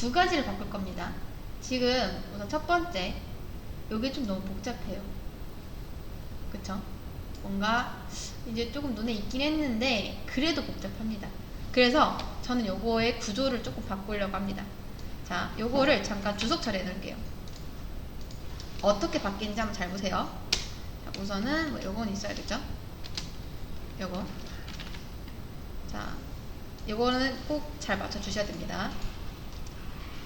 두 가지를 바꿀 겁니다. 지금 우선 첫 번째, 요게 좀 너무 복잡해요. 그쵸? 뭔가 이제 조금 눈에 익긴 했는데 그래도 복잡합니다. 그래서 저는 요거의 구조를 조금 바꾸려고 합니다. 자, 요거를 잠깐 주석 처리해 놓을게요. 어떻게 바뀌는지 한번 잘 보세요. 자, 우선은 뭐 요건 있어야겠죠? 요거. 자, 요거는 꼭 잘 맞춰 주셔야 됩니다.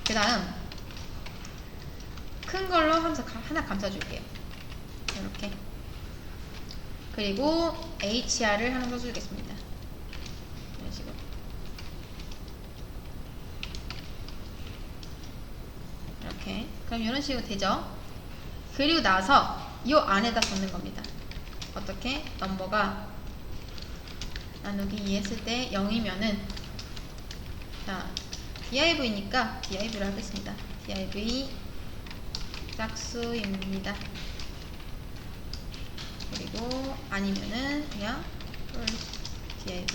그 다음, 큰 걸로 하면서 가- 하나 감싸줄게요. 이렇게. 그리고 HR을 하나 써주겠습니다. 이런 식으로. 이렇게. 그럼 이런 식으로 되죠? 그리고 나서 이 안에다 적는 겁니다. 어떻게? 넘버가 나누기 2 했을 때 0이면은 자 div니까 div를 하겠습니다. div 짝수입니다. 그리고 아니면은 그냥 div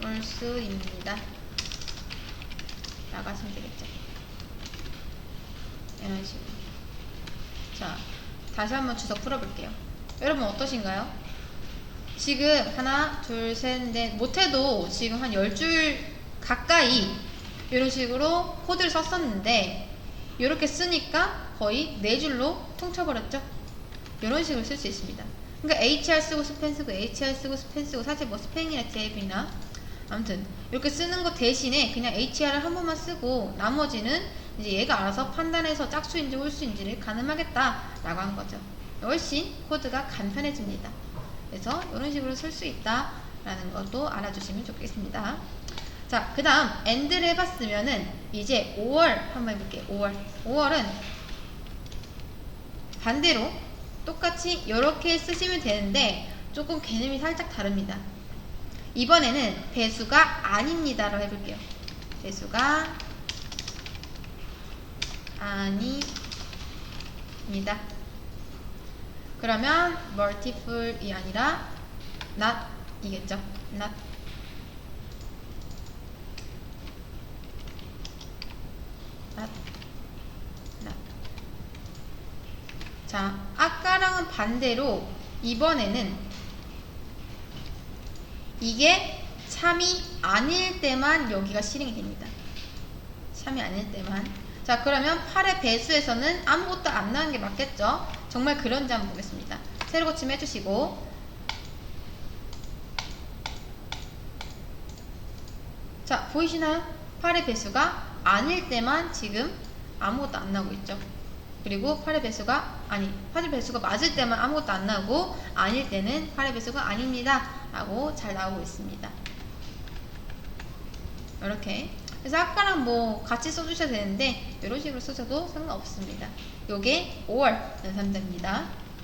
false입니다. 나가시면 되겠죠. 이런 식으로. 자, 다시 한번 주석 풀어볼게요. 여러분 어떠신가요? 지금 하나, 둘, 셋, 넷 못해도 지금 한 10줄 가까이 이런 식으로 코드를 썼었는데 이렇게 쓰니까 거의 4줄로 퉁쳐버렸죠? 이런 식으로 쓸 수 있습니다. 그러니까 HR 쓰고 스펜 쓰고 HR 쓰고 스펜 쓰고 사실 뭐 스펜이나 DIV나 아무튼 이렇게 쓰는 거 대신에 그냥 HR을 한 번만 쓰고 나머지는 이제 얘가 알아서 판단해서 짝수인지 홀수인지를 가늠하겠다라고 한 거죠. 훨씬 코드가 간편해집니다. 그래서 이런 식으로 쓸 수 있다라는 것도 알아주시면 좋겠습니다. 자, 그 다음 엔드를 해봤으면은 이제 5월 한번 해볼게요. 5월. 5월은 반대로 똑같이 이렇게 쓰시면 되는데 조금 개념이 살짝 다릅니다. 이번에는 배수가 아닙니다로 해볼게요. 배수가 아닙니다. 그러면 multiple이 아니라 not 이겠죠? not 자, 아까랑은 반대로 이번에는 이게 참이 아닐 때만 여기가 실행이 됩니다. 참이 아닐 때만. 자, 그러면 8의 배수에서는 아무것도 안 나는 게 맞겠죠? 정말 그런지 한번 보겠습니다. 세로 고침 해주시고. 자, 보이시나요? 8의 배수가 아닐 때만 지금 아무것도 안 나오고 있죠. 그리고 8의 배수가 아니 8의 배수가 맞을 때만 아무것도 안 나오고 아닐 때는 8의 배수가 아닙니다 라고 잘 나오고 있습니다 이렇게 그래서 아까랑 뭐 같이 써주셔야 되는데 이런 식으로 쓰셔도 상관없습니다. 요게 5월 연산자입니다